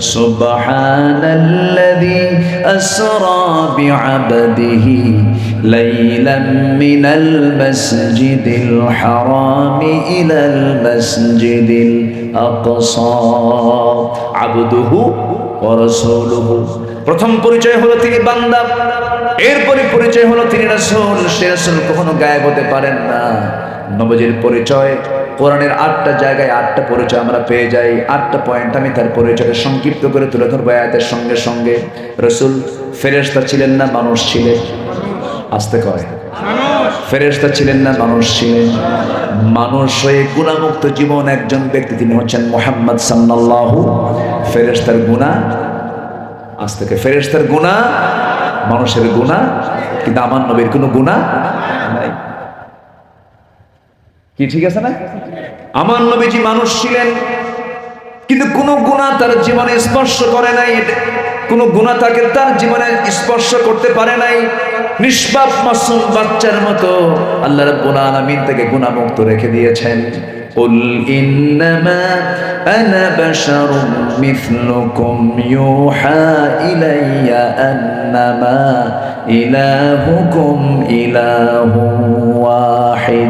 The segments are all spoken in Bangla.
সুবহানাল্লাযী আসরা বিআবদিহি লাইলাম মিনাল মাসজিদিল হারামি ইলাল মাসজিদিল আকসা। আবদুহু ওয়া রাসূলুহু। প্রথম পরিচয় হলো তিনি বান্দা। এরপরে পরিচয় হলো তিনি রাসূল। সে রাসূল কখনো গায়েব হতে পারেন না। নবজির পরিচয় কোরআনের আটটা জায়গায় আটটা পরিচয় আমরা পেয়ে যাই, আটটা পয়েন্ট আমি তার পরিচয়টা সংক্ষিপ্ত করে তুলে ধরবো আয়াতের সঙ্গে সঙ্গে। রসুল ফেরেশতা ছিলেন না, মানুষ ছিলেন। আসতে কয়। ফেরেশতা ছিলেন না, মানুষ ছিলেন। মানুষ হয়ে গুণামুক্ত জীবন একজন ব্যক্তি, তিনি হচ্ছেন মোহাম্মদ সাল্লাল্লাহু ফেরেশতার গুণা। আজ থেকে ফেরেশতার গুণা, মানুষের গুণা, কিন্তু আমার নবীর কোনো গুণা নাই। কি ঠিক আছে না আমার নবীজি মানুষ ছিলেন কিন্তু কোনো গুণা তার জীবনে স্পর্শ করে নাই এটা- কোনো গুণা তাকে তার জীবনে স্পর্শ করতে পারে নাই নিষ্পাপ মাসুম বাচ্চার মতো আল্লাহ রাব্বুল আলামিন তাকে গুণামুক্ত রেখে দিয়েছেন قل إنما أنا بشر مثلكم يوحى إلي أنما إلهكم إله واحد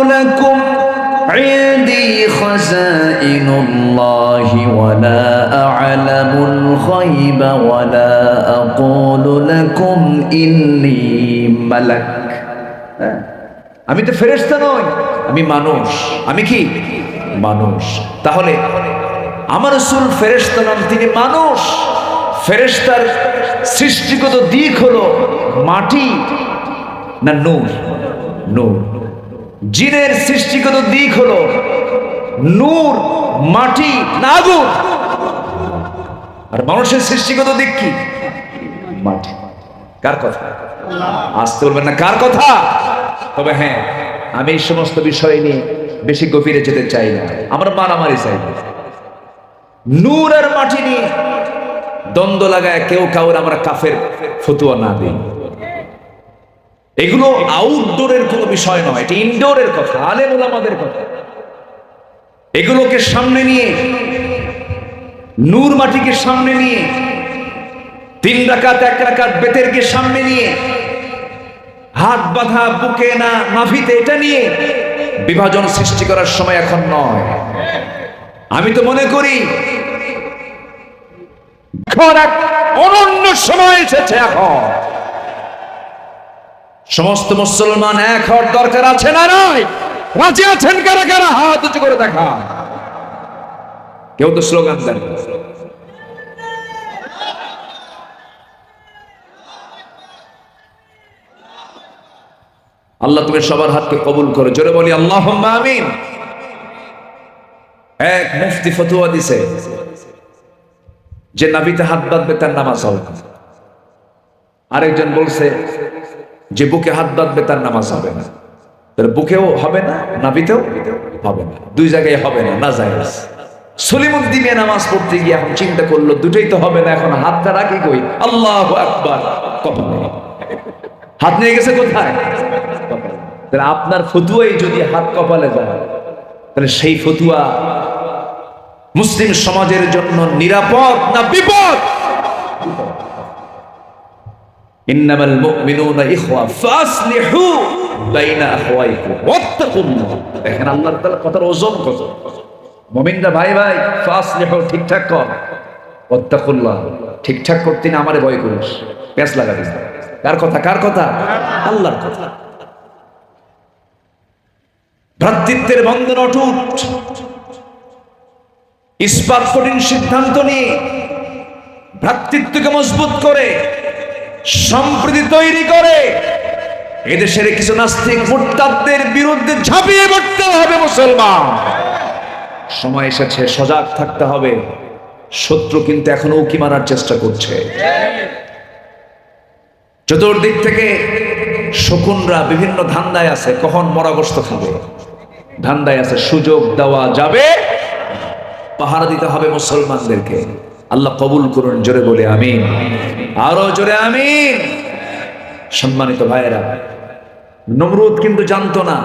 عندي خزائن الله ولا أعلم الغيب ولا أقول لكم إني ملك হ্যাঁ? আমি তো ফেরেশতা নই আমি মানুষ আমি কি মানুষ তাহলে আমার রসুল ফেরেশতা নন তিনি মানুষ ফেরেশতার সৃষ্টিগত দিক হলো মাটি না নূর নূর জিনের সৃষ্টিগত দিক হলো নূর, মাটি আগুন। আর মানুষের সৃষ্টিগত দিক কি? মাটি। কার কথা? আসতে বলবেন না, কার কথা? তবে হ্যাঁ আমি এই সমস্ত বিষয় নিয়ে বেশি গভীরে যেতে চাই না। আমরা মারামারি চাই। নূর আর মাটি নিয়ে দ্বন্দ্ব লাগায় কেউ কাউর আমরা কাফের ফতুয়া না দিই। এগুলো আউটডোরের কোনো বিষয় নয়, এটা ইনডোরের কথা আলেম ওলামাদের কথা। এগুলোকে সামনে নিয়ে, নূর মাটিকে সামনে নিয়ে, তিন রাকাত, এক রাকাত বেতেরকে সামনে নিয়ে, হাত বাঁধা, বুকে না নাভিতে এটা নিয়ে বিভাজন সৃষ্টি করার সময় এখন নয়। আমি তো মনে করি এখন এক অনন্য সময় এসেছে এখন। সমস্ত মুসলমান এক হওয়ার দরকার আছে না নয়? রাজি আছেন কারা কারা? হাত উঁচু করে দেখা কেউ তো স্লোগান দেন আল্লাহ তুমি সবার হাতকে কবুল করো। জোরে বলি আল্লাহ আমিন। এক মুফতি ফতুয়া দিছে। যে নাবিতে হাত বাঁধবে তার নামাজ হবে আরেকজন বলছে যে বুকে হাত বাঁধবে তার নামাজ হবে না। তার বুকেও হবে না নাবিতেও হবে না। দুই জায়গায় হবে না না যায় সলিমুদ্দিনে নামাজ পড়তে গিয়ে এখন চিন্তা করল, দুটোই তো হবে না, এখন হাতটা রাখি কই? আল্লাহ আকবার। কপালে হাত নিয়ে গেছে কোথায়? তাহলে আপনার ফতুয়াই যদি হাত কপালে যায়, তাহলে সেই ফতুয়া মুসলিম সমাজের জন্য নিরাপদ না বিপদ? দেখেন আল্লাহ তাআলা ওজন কত। মুমিনরা ভাই ভাই ঠিকঠাক কর। ঠিকঠাক করতে না আমারে ভয় করিস। কার কথা? কার কথা? আল্লাহর কথা। ভ্রাতৃত্বের বন্ধন অটুট। ইস্পাত কঠিন সিদ্ধান্ত নিয়ে ভ্রাতৃত্বকে মজবুত করে সম্প্রীতি তৈরি করে, এদেশের কিছু নাস্তিক মুরতাদদের বিরুদ্ধে ঝাঁপিয়ে পড়তে হবে মুসলমান। সময় এসেছে, সজাগ থাকতে হবে। শত্রু কিন্তু এখনও উকি মারার চেষ্টা করছে। চতুর্দিক থেকে শকুনরা বিভিন্ন ধান্দায় আছে, কখন মরাগস্ত খাবে? ধান্দায় আছে, সুযোগ দেওয়া যাবে। পাহারা দিতে হবে মুসলমানদেরকে। আল্লাহ কবুল করুন, জোরে বলে আমিন। আরও জোরে আমিন। সম্মানিত ভাইয়েরা, নমরুদ কিন্তু জানতো না,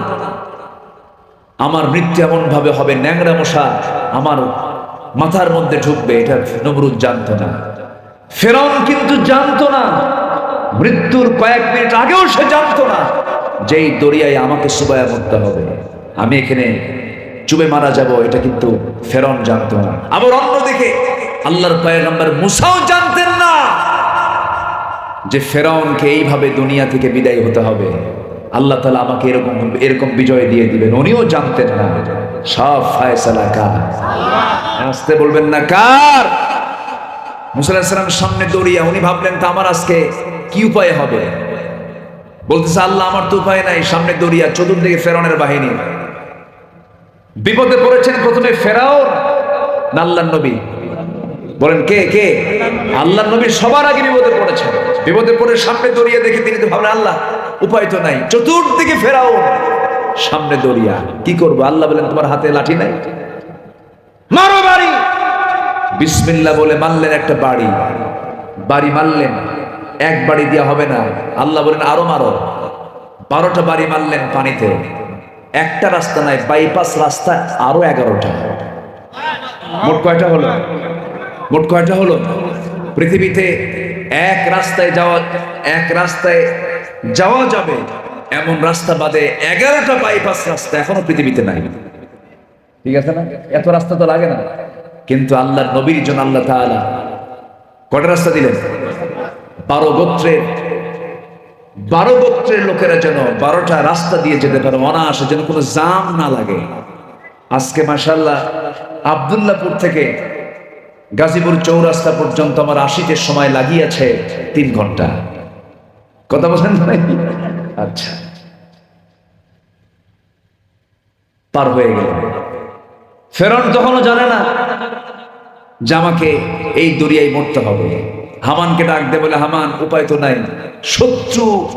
আমার মৃত্যু এমন ভাবে হবে, ন্যাংরা মশা আমার মাথার মধ্যে ঢুকবে, এটা নমরুদ জানতো না। ফেরন কিন্তু জানতো না, মৃত্যুর কয়েক মিনিট আগেও সে জানতো না, যেই দরিয়ায় আমাকে সুবায়া মরতে হবে। আমি এখানে চুবে মারা যাব, এটা কিন্তু ফেরন জানতো না। আবার অন্যদিকে আল্লাহর পয়গম্বর মুসাও জানতেন না যে ফেরাউনকে এইভাবে দুনিয়া থেকে বিদায় হতে হবে। আল্লাহ তালা আমাকে এরকম এরকম বিজয় দিয়ে দিবেন। উনিও জানতেন না। সব ফায়সালা কার? আসতে বলবেন না, কার? মুসাল্লাহাম সামনে দৌড়িয়া উনি ভাবলেন, তা আমার আজকে কি উপায় হবে? বলতেছে, আল্লাহ, আমার তো উপায় নাই। সামনে দৌড়িয়া চতুর্দিকে ফেরাউনের বাহিনী। বিপদে পড়েছেন প্রথমে ফেরাও না নবী? বলেন, কে কে? আল্লাহ নবী সবার আগে বিপদে পড়েছেন। বিপদে পড়ে সামনে দৌড়িয়ে দেখে তিনি তো ভাবলেন, আল্লাহ, উপায় তো নাই। চতুর্দিকে ফেরাও সামনে দৌড়িয়া। কি করব? আল্লাহ বলেন, তোমার হাতে লাঠি নাই? মারো বাড়ি। বিসমিল্লা বলে মারলেন একটা বাড়ি। বাড়ি মারলেন, এক বাড়ি দেওয়া হবে না। আল্লাহ বলেন, আরও মারো। বারোটা বাড়ি মারলেন পানিতে। একটা রাস্তা নাই, বাইপাস রাস্তা আরও এগারোটা। মোট কয়টা হলো? মোট কয়টা হলো? পৃথিবীতে এক রাস্তায় যাওয়া, এক রাস্তায় যাওয়া যাবে, এমন রাস্তা বাদে এগারোটা বাইপাস রাস্তা এখনও পৃথিবীতে নাই। ঠিক আছে না? এত রাস্তা তো লাগে না। কিন্তু আল্লাহ নবীর জন্য আল্লাহ তাআলা কটা রাস্তা দিলেন? বারো গোত্রের বারো গোত্রের লোকেরা যেন বারোটা রাস্তা দিয়ে যেতে পারে, অনায়াসে যেন কোনো জাম না লাগে। আজকে মাসাল্লাহ আবদুল্লাপুর থেকে গাজীপুর চৌরাস্তা পর্যন্ত আমার আশিতে সময় লাগিয়েছে তিন ঘণ্টা। কথা বলেন আচ্ছা। পার হয়ে গেল। ফেরন তখনও জানে না যে আমাকে এই দরিয়ায় মরতে হবে। হামানকে ডাক দে বলে, হামান, উপায় তো নাই। শত্রু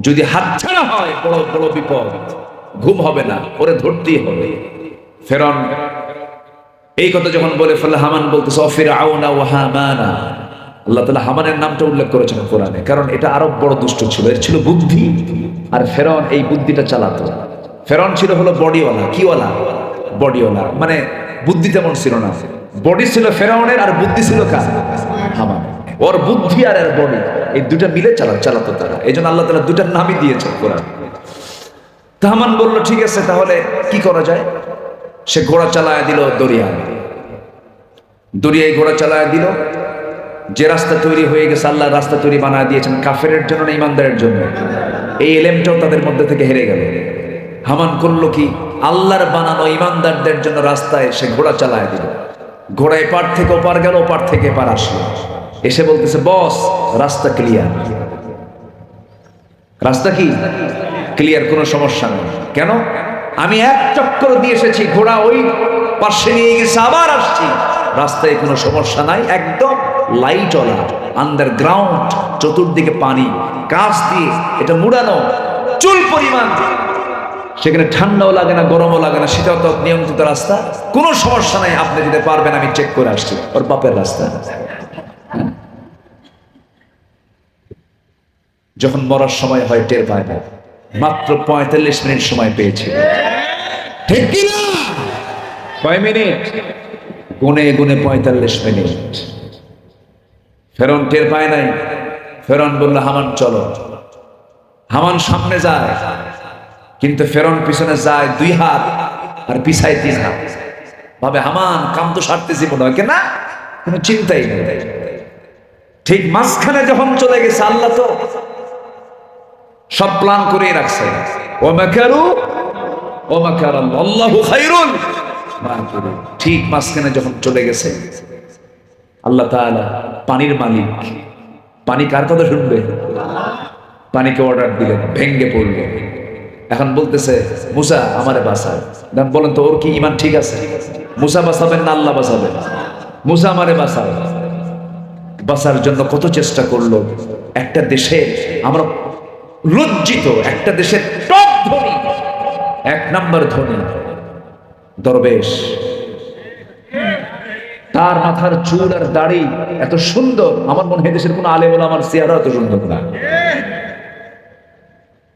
যদি হাতছাড়া হয়, বড় বড় বিপদ। ঘুম হবে না, ওরে ধরতেই হবে। ফেরন এই কথা যখন বলে, ফেলে হামান বলতে সফির আউনা ও হামানা। আল্লাহ তালা হামানের নামটা উল্লেখ করেছেন কোরআনে, কারণ এটা আরও বড় দুষ্ট ছিল। এর ছিল বুদ্ধি, আর ফেরন এই বুদ্ধিটা চালাতো। ফেরন ছিল হলো বডিওয়ালা। কিওয়ালা? বডিওয়ালা। মানে বুদ্ধি তেমন ছিল না। বডি ছিল ফেরাউনের, আর বুদ্ধি ছিল কার? হামান। ওর বুদ্ধি আর এর বডি, এই দুটা মিলে চালা, চালাতো তারা। এই জন্য আল্লাহ তালা দুটার নামই দিয়েছেন কোরআন। তাহমান বলল, ঠিক আছে, তাহলে কি করা যায়? সে ঘোড়া চালায় দিল দরিয়া। দরিয়ায় ঘোড়া চালায় দিল। যে রাস্তা তৈরি হয়ে গেছে, আল্লাহ রাস্তা তৈরি বানায় দিয়েছেন কাফেরের জন্য না ইমানদারের জন্য। এই এলেমটাও তাদের মধ্যে থেকে হেরে গেল। হামান করল কি? আল্লাহর বানানো ইমানদারদের জন্য রাস্তায় সে ঘোড়া চালায় দিল। ঘোড়া এপার থেকে ওপার গেল, ওপার থেকে এপার আসলো। এসে বলতেছে, বস, রাস্তা ক্লিয়ার রাস্তা কি? ক্লিয়ার কোনো সমস্যা নেই। কেন? আমি এক চক্কর দিয়ে এসেছি, ঘোড়া ওই পাশে নিয়ে গেছে, আবার আসছি। রাস্তায় কোনো সমস্যা নাই, একদম লাইট ওলা আন্ডারগ্রাউন্ড চতুর্দিকে পানি, কাঁচ দিয়ে এটা মুড়ানো, চুল পরিমাণ। সেখানে ঠান্ডাও লাগে না, গরমও লাগে না শীতাতপ নিয়ন্ত্রিত রাস্তা, কোনো সমস্যা নাই, আপনি যেতে পারবেন, আমি চেক করে আসছি, ওর বাপের রাস্তা। যখন মরার সময় হয়, টের পায় মাত্র পঁয়তাল্লিশ মিনিট সময় পেয়েছে ঠিক কিনা? কয় মিনিট? গুনে গুনে পঁয়তাল্লিশ মিনিট। ফেরন টের পায় নাই। ফেরন বলল হামান চলো। হামান সামনে যায় কিন্তু ফেরন পিছনে যায় দুই হাত আর পিছায় তিন হাত। ভাবে হামান কাম তো সারতেছি মনে হয় না কোনো চিন্তাই নেই। ঠিক মাঝখানে যখন চলে গেছে আল্লাহ তো সব প্ল্যান করে রাখছে। ও মাকারু ঠিক মাঝখানে যখন চলে গেছে, আল্লাহ পানির মালিক। পানি কার কথা শুনবে? পানিকে অর্ডার দিলেন, ভেঙ্গে পড়ল এখন বলতেছে, মুসা আমারে দেন বলেন তো, ওর কি ইমান ঠিক আছে? মুসা বাঁচাবেন না আল্লাহ বাঁচাবেন? মুসা আমারে বাঁচায় বাঁচার জন্য কত চেষ্টা করল। একটা দেশে আমরা লজ্জিত, একটা দেশের এক নম্বর ধনী, দরবেশ। তার মাথার চুল আর দাড়ি এত সুন্দর, আমার মনে হয় দেশের কোন আলেম আমার চেহারা এত সুন্দর না।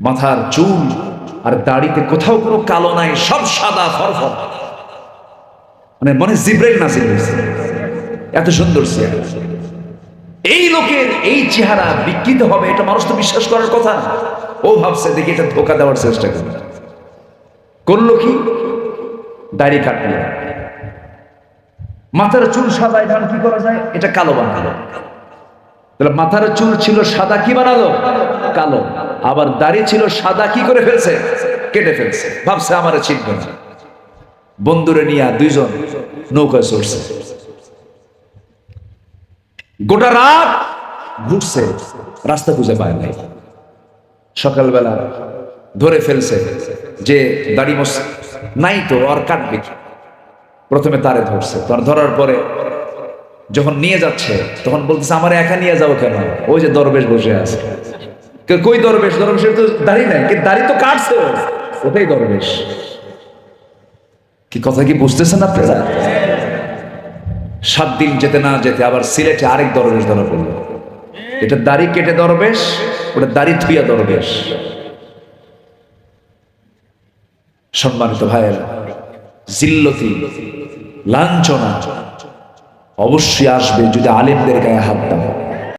মাথার চুল আর দাড়িতে কোথাও কোনো কালো নাই, সব সাদা ফরফর। মানে মনে জিব্রাইল নাসিল এত সুন্দর চেহারা। এই লোকের এই চেহারা বিকৃত হবে, এটা মানুষ তো বিশ্বাস করার কথা। ও ভাবছে, দেখি এটা ধোকা দেওয়ার চেষ্টা করবে। করল কি? দাড়ি কাটলো। মাথার চুল সাদা এটা কি করা যায়? এটা কালো বানালো। মাথার চুল ছিল সাদা, কি বানালো? কালো। আবার দাড়ি ছিল সাদা, কি করে ফেলছে? কেটে ফেলছে। ভাবছে আমার চিনবে না। বন্ধুরে নিয়ে দুইজন নৌকায় চড়ছে। গোটা রাত ঘুরছে, রাস্তা খুঁজে পায় নাই। সকালবেলা ধরে ফেলছে। যে দাড়ি মোস নাই তো, আর কাটবে কি? প্রথমে তারে ধরছে, তার ধরার পরে যখন নিয়ে যাচ্ছে, তখন বলতেছে, আমার একা নিয়ে যাও কেন? ওই যে দরবেশ বসে আছে। কই দরবেশ? দরবেশের তো দাড়ি নাই কি দাড়ি তো কাটছে ওটাই দরবেশ। কি কথা কি বুঝতেছেন আপনারা? সাত দিন যেতে না যেতে আবার সিলেটে আরেক দরবেশ ধরা পড়ল। এটা দাড়ি কেটে দরবেশ, ওটা দাড়ি থুইয়া দরবেশ। সম্মানিত ভাইয়ের জিল্লতি লাঞ্ছনা অবশ্যই আসবে যদি আলেমদের গায়ে হাত দাও।